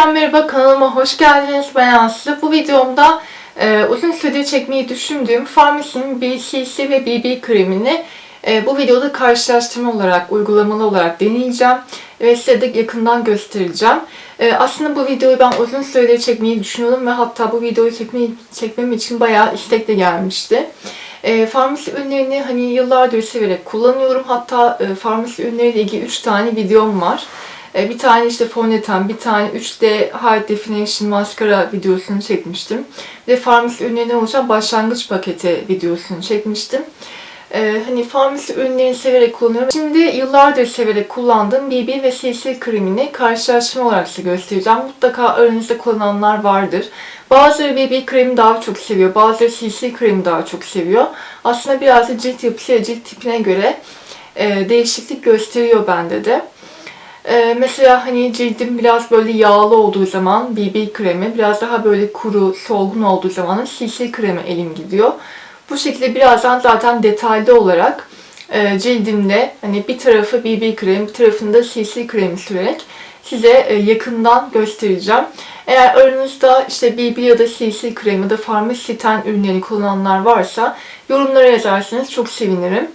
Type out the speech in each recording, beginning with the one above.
Herkese merhaba kanalıma hoş geldiniz ben Aslı. Bu videomda e, uzun süredir çekmeyi düşündüğüm Farmasi'nin BCC ve BB kremini e, bu videoda karşılaştırma olarak, uygulamalı olarak deneyeceğim ve size de yakından göstereceğim. E, aslında bu videoyu ben uzun süredir çekmeyi düşünüyordum ve hatta bu videoyu çekmeyi, çekmem için bayağı istek de gelmişti. E, farmasi ürünlerini hani yıllardır severek kullanıyorum. Hatta e, farmasi ürünleriyle ilgili 3 tane videom var. E, bir tane işte fondöten, bir tane 3D High Definition maskara videosunu çekmiştim. De farmasi ürünlerinden oluşan başlangıç paketi videosunu çekmiştim. Ee, hani farmasi ürünlerini severek kullanıyorum. Şimdi yıllardır severek kullandığım BB ve CC kremini karşılaştırma olarak size göstereceğim. Mutlaka aranızda kullananlar vardır. Bazıları BB kremi daha çok seviyor, bazıları CC kremi daha çok seviyor. Aslında biraz da cilt yapısı ve cilt tipine göre e, değişiklik gösteriyor bende de. Ee, mesela hani cildim biraz böyle yağlı olduğu zaman BB kremi, biraz daha böyle kuru, solgun olduğu zaman CC kremi elim gidiyor. Bu şekilde birazdan zaten detaylı olarak e, cildimde hani bir tarafı BB kremi, bir tarafını da CC kremi sürerek size e, yakından göstereceğim. Eğer aranızda işte BB ya da CC kremi ya da farmasiten ürünlerini kullananlar varsa yorumlara yazarsanız çok sevinirim.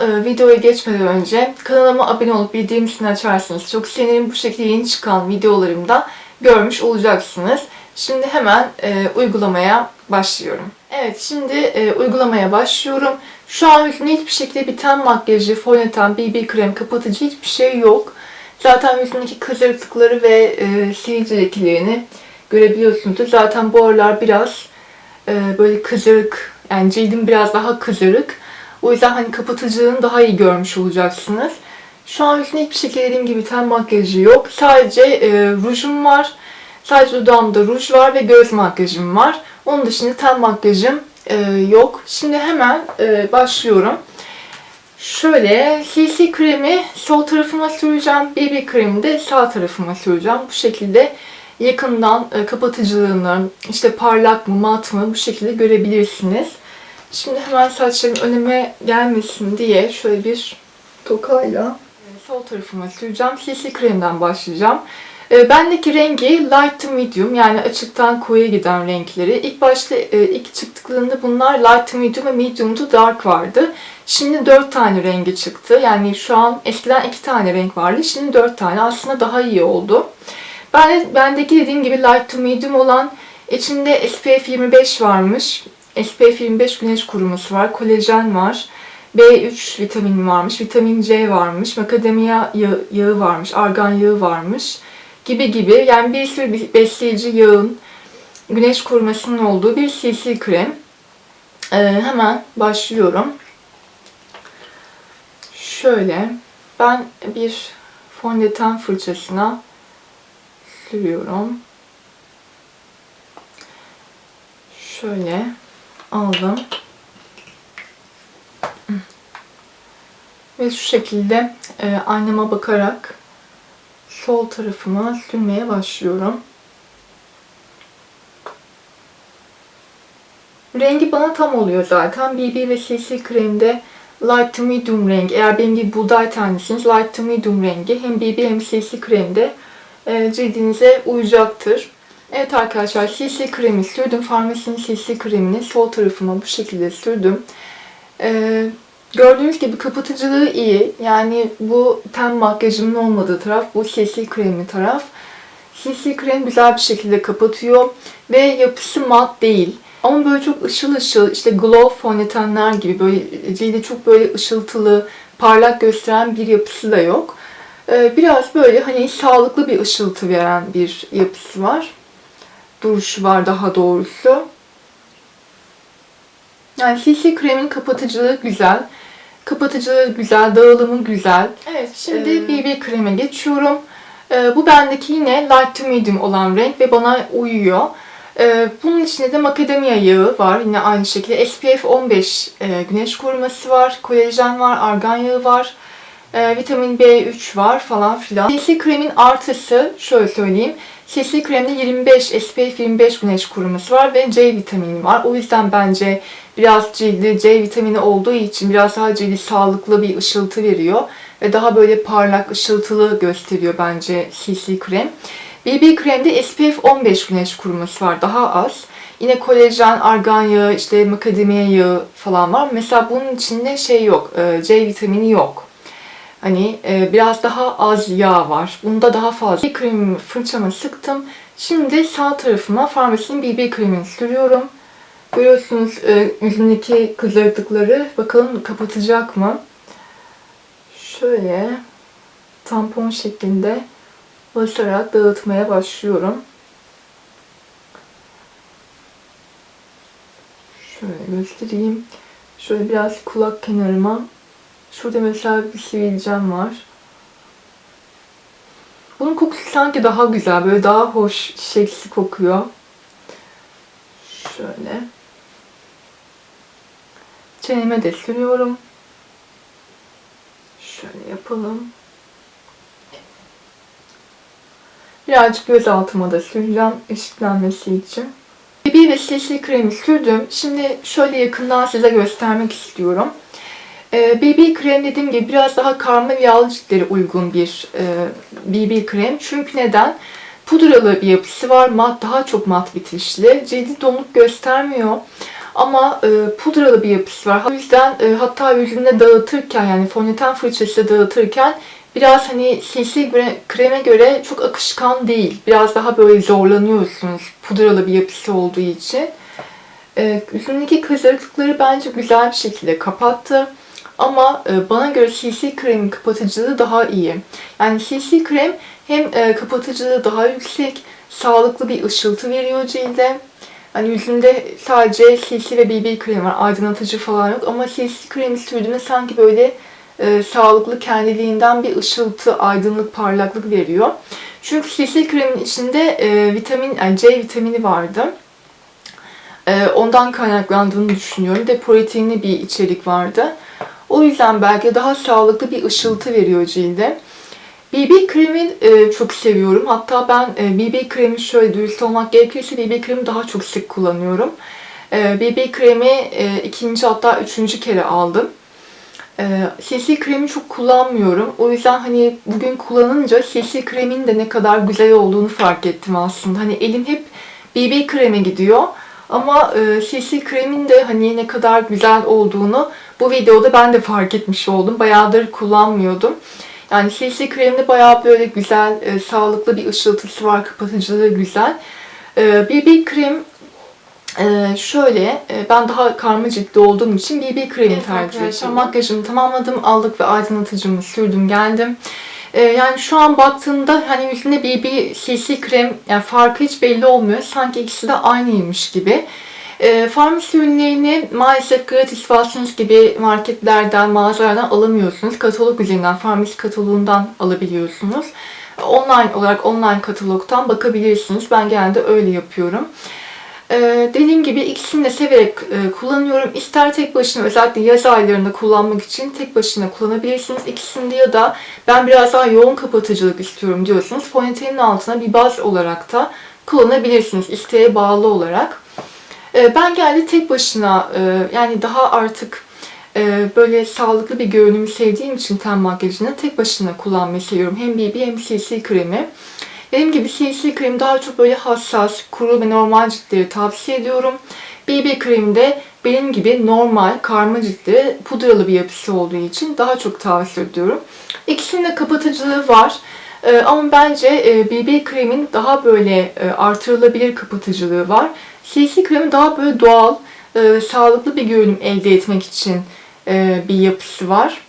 Ee, videoya geçmeden önce kanalıma abone olup bildirim zilini açarsanız çok sevinirim. Bu şekilde yeni çıkan videolarımda görmüş olacaksınız. Şimdi hemen e, uygulamaya başlıyorum. Evet şimdi e, uygulamaya başlıyorum. Şu an yüzümde hiçbir şekilde bir ten makyajı, fondöten, BB krem, kapatıcı hiçbir şey yok. Zaten yüzümdeki kızarıklıkları ve e, sivilce lekelerini görebiliyorsunuz. Zaten bu aralar biraz e, böyle kızarık, yani cildim biraz daha kızarık. O yüzden hani kapatıcılığını daha iyi görmüş olacaksınız. Şu an yüzümde hiçbir şekilde dediğim gibi ten makyajı yok. Sadece e, rujum var. Sadece dudağımda ruj var ve göz makyajım var. Onun dışında ten makyajım e, yok. Şimdi hemen e, başlıyorum. Şöyle CC kremi sol tarafıma süreceğim. BB kremi de sağ tarafıma süreceğim. Bu şekilde yakından e, kapatıcılığını, işte parlak mı mat mı bu şekilde görebilirsiniz. Şimdi hemen saçlarım önüme gelmesin diye şöyle bir tokayla e, sol tarafıma süreceğim. CC kremden başlayacağım. E, bendeki rengi light to medium yani açıktan koyu giden renkleri. İlk başta e, ilk çıktıklarında bunlar light to medium ve medium to dark vardı. Şimdi 4 tane rengi çıktı. Yani şu an eskiden 2 tane renk vardı. Şimdi 4 tane. Aslında daha iyi oldu. Ben de, bendeki dediğim gibi light to medium olan içinde SPF 25 varmış. SPF 25 güneş koruması var. Kolajen var. B3 vitamin varmış. Vitamin C varmış. Makademia yağı, yağı varmış. Argan yağı varmış. Gibi gibi. Yani bir sürü besleyici yağın güneş korumasının olduğu bir CC krem. Ee, hemen başlıyorum. Şöyle ben bir fondöten fırçasına sürüyorum. Şöyle aldım. Ve şu şekilde e, aynama bakarak sol tarafıma sürmeye başlıyorum. Rengi bana tam oluyor zaten. BB ve CC kremde light to medium rengi. Eğer benim gibi buğday tanesiniz light to medium rengi hem BB hem CC kremde e, cildinize uyacaktır. Evet arkadaşlar CC kremi sürdüm. Farmasinin CC kremini sol tarafıma bu şekilde sürdüm. Ee, gördüğünüz gibi kapatıcılığı iyi. Yani bu ten makyajımın olmadığı taraf bu CC kremi taraf. CC krem güzel bir şekilde kapatıyor ve yapısı mat değil. Ama böyle çok ışıl ışıl işte glow fondötenler gibi böyle cildi çok böyle ışıltılı, parlak gösteren bir yapısı da yok. Ee, biraz böyle hani sağlıklı bir ışıltı veren bir yapısı var duruşu var daha doğrusu. Yani CC kremin kapatıcılığı güzel. Kapatıcılığı güzel, dağılımı güzel. Evet, şimdi ee, BB kreme geçiyorum. Ee, bu bendeki yine light to medium olan renk ve bana uyuyor. Ee, bunun içinde de macadamia yağı var. Yine aynı şekilde SPF 15 e, güneş koruması var. Kolajen var, argan yağı var. E, vitamin B3 var falan filan. CC kremin artısı şöyle söyleyeyim. CC kremde 25 SPF 25 güneş koruması var ve C vitamini var. O yüzden bence biraz cildi C vitamini olduğu için biraz daha cildi sağlıklı bir ışıltı veriyor ve daha böyle parlak ışıltılı gösteriyor bence CC krem. BB kremde SPF 15 güneş kuruması var. Daha az. Yine kolajen, argan yağı, işte makademia yağı falan var. Mesela bunun içinde şey yok. e, C vitamini yok. Hani e, biraz daha az yağ var. Bunda daha fazla. BB kremimi fırçama sıktım. Şimdi sağ tarafıma Farmasi'nin BB kremini sürüyorum. Görüyorsunuz e, yüzündeki kızarıklıkları. Bakalım kapatacak mı? Şöyle tampon şeklinde basarak dağıtmaya başlıyorum. Şöyle göstereyim. Şöyle biraz kulak kenarıma. Şurada mesela bir sivilcem var. Bunun kokusu sanki daha güzel. Böyle daha hoş, çiçeksi kokuyor. Şöyle. Çeneme de sürüyorum. Şöyle yapalım. Birazcık göz altıma da süreceğim ışıklanması için. BB ve CC kremi sürdüm. Şimdi şöyle yakından size göstermek istiyorum. Ee, BB krem dediğim gibi biraz daha karma ve yağlı ciltlere uygun bir e, BB krem. Çünkü neden? Pudralı bir yapısı var. Mat, daha çok mat bitişli. Cildi donuk göstermiyor. Ama e, pudralı bir yapısı var. O yüzden e, hatta yüzünde dağıtırken yani fondöten fırçası dağıtırken biraz hani CC kreme göre çok akışkan değil. Biraz daha böyle zorlanıyorsunuz pudralı bir yapısı olduğu için. E, yüzündeki kızarıklıkları bence güzel bir şekilde kapattı. Ama e, bana göre CC kremin kapatıcılığı daha iyi. Yani CC krem hem e, kapatıcılığı daha yüksek, sağlıklı bir ışıltı veriyor cilde. Hani yüzünde sadece CC ve BB krem var, aydınlatıcı falan yok. Ama CC kremi sürdüğünde sanki böyle e, sağlıklı kendiliğinden bir ışıltı, aydınlık, parlaklık veriyor. Çünkü CC kremin içinde e, vitamin, yani C vitamini vardı. E, ondan kaynaklandığını düşünüyorum. De proteinli bir içerik vardı. O yüzden belki daha sağlıklı bir ışıltı veriyor cilde. BB kremi e, çok seviyorum. Hatta ben e, BB kremi şöyle dürüst olmak gerekirse BB kremi daha çok sık kullanıyorum. E, BB kremi e, ikinci hatta üçüncü kere aldım. E, CC kremi çok kullanmıyorum. O yüzden hani bugün kullanınca CC kremin de ne kadar güzel olduğunu fark ettim aslında. Hani elim hep BB kreme gidiyor. Ama e, CC kremin de hani ne kadar güzel olduğunu bu videoda ben de fark etmiş oldum. Bayağıdır kullanmıyordum. Yani CC kreminde bayağı böyle güzel, e, sağlıklı bir ışıltısı var. Kapatıcılığı güzel. E, BB krem e, şöyle, e, ben daha karma ciltli olduğum için BB kremi Evet, tercih ediyorum. Makyajımı tamamladım, aldık ve aydınlatıcımı sürdüm, geldim. E, yani şu an baktığımda hani yüzünde BB CC krem yani farkı hiç belli olmuyor. Sanki ikisi de aynıymış gibi. E, farmasi ürünlerini maalesef gratis Watsons gibi marketlerden, mağazalardan alamıyorsunuz. Katalog üzerinden, farmasi kataloğundan alabiliyorsunuz. Online olarak online katalogdan bakabilirsiniz. Ben genelde öyle yapıyorum. Ee, dediğim gibi ikisini de severek e, kullanıyorum. İster tek başına özellikle yaz aylarında kullanmak için tek başına kullanabilirsiniz. İkisinde ya da ben biraz daha yoğun kapatıcılık istiyorum diyorsanız fondötenin altına bir baz olarak da kullanabilirsiniz. İsteğe bağlı olarak. Ee, ben geldi tek başına e, yani daha artık e, böyle sağlıklı bir görünümü sevdiğim için ten makyajını tek başına kullanmayı seviyorum. Hem BB hem CC kremi. Dediğim gibi CC kremi daha çok böyle hassas, kuru ve normal ciltleri tavsiye ediyorum. BB kremi de benim gibi normal, karma ciltleri pudralı bir yapısı olduğu için daha çok tavsiye ediyorum. İkisinin de kapatıcılığı var. Ee, ama bence e, BB kremin daha böyle e, artırılabilir kapatıcılığı var. CC kremi daha böyle doğal, e, sağlıklı bir görünüm elde etmek için e, bir yapısı var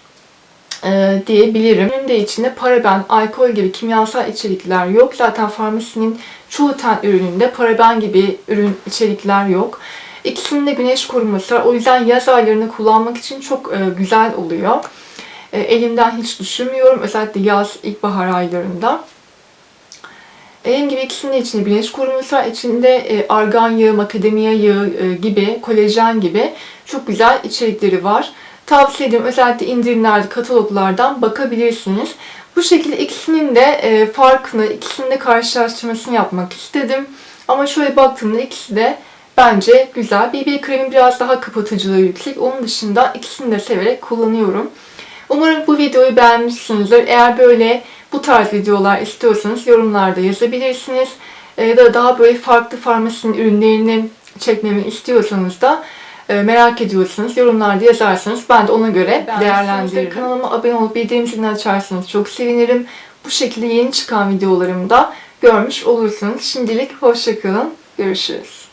e, diyebilirim. Bunun de içinde paraben, alkol gibi kimyasal içerikler yok. Zaten farmasinin çoğu ten ürününde paraben gibi ürün içerikler yok. İkisinin de güneş koruması var. O yüzden yaz aylarını kullanmak için çok e, güzel oluyor. E, elimden hiç düşürmüyorum. Özellikle yaz, ilkbahar aylarında. Dediğim gibi ikisinin de içinde güneş var. İçinde e, argan yağı, makademia yağı e, gibi, kolajen gibi çok güzel içerikleri var. Tavsiye ederim. Özellikle indirimlerde, kataloglardan bakabilirsiniz. Bu şekilde ikisinin de e, farkını, ikisinin de karşılaştırmasını yapmak istedim. Ama şöyle baktığımda ikisi de bence güzel. BB kremin biraz daha kapatıcılığı yüksek. Onun dışında ikisini de severek kullanıyorum. Umarım bu videoyu beğenmişsinizdir. Eğer böyle bu tarz videolar istiyorsanız yorumlarda yazabilirsiniz. E, ya da daha böyle farklı farmasinin ürünlerini çekmemi istiyorsanız da e, merak ediyorsanız yorumlarda yazarsanız ben de ona göre değerlendiririm. Kanalıma abone olup bildirim zilini açarsanız çok sevinirim. Bu şekilde yeni çıkan videolarımı da görmüş olursunuz. Şimdilik hoşçakalın. Görüşürüz.